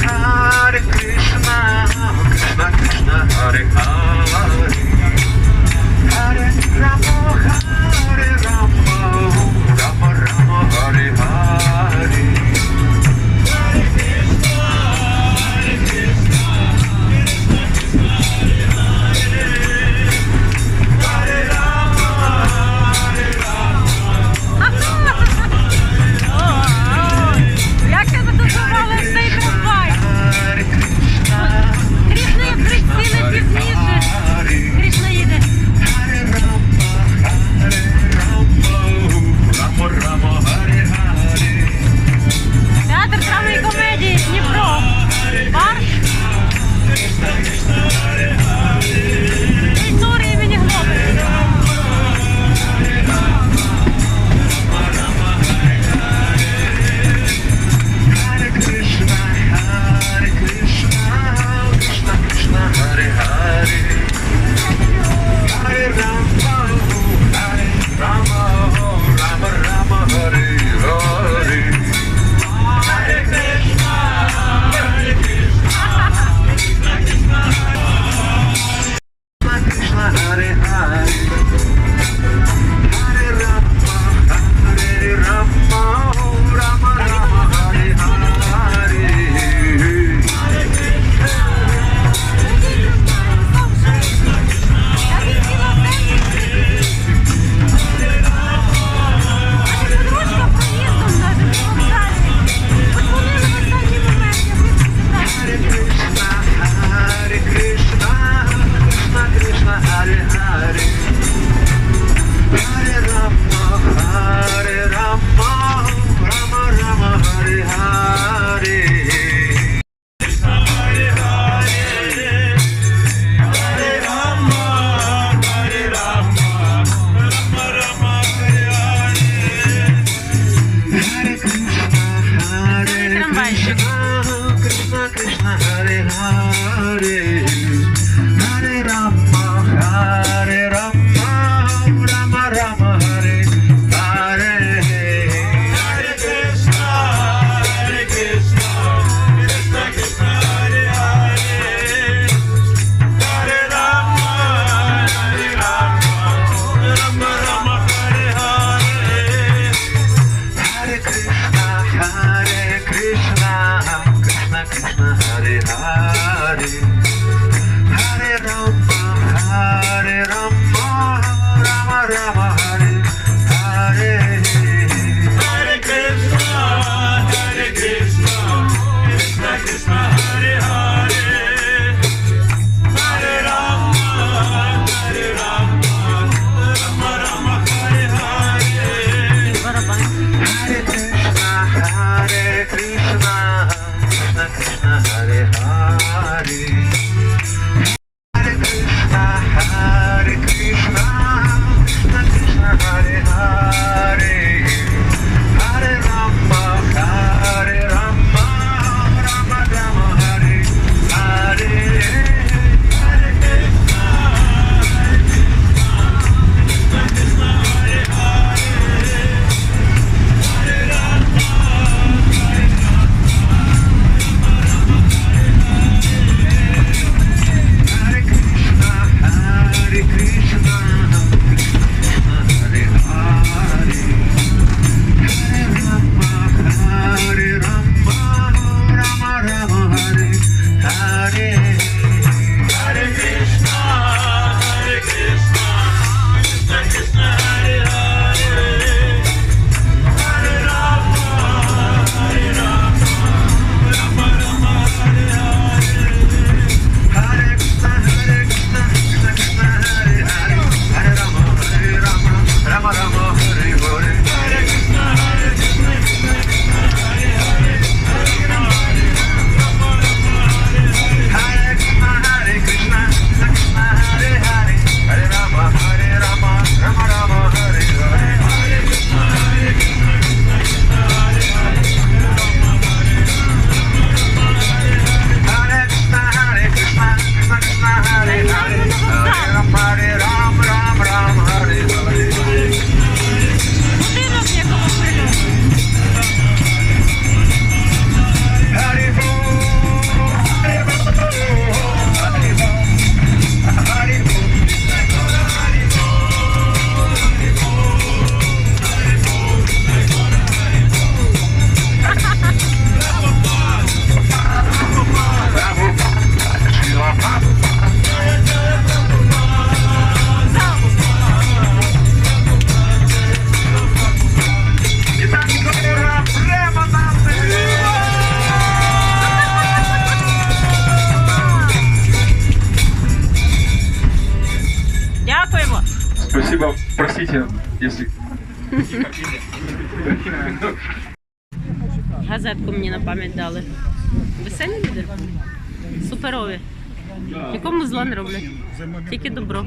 หา Хотите, если... Газетку мені на пам'ять дали. Веселі люди. Суперові. Нікому зла не роблять. Тільки добро.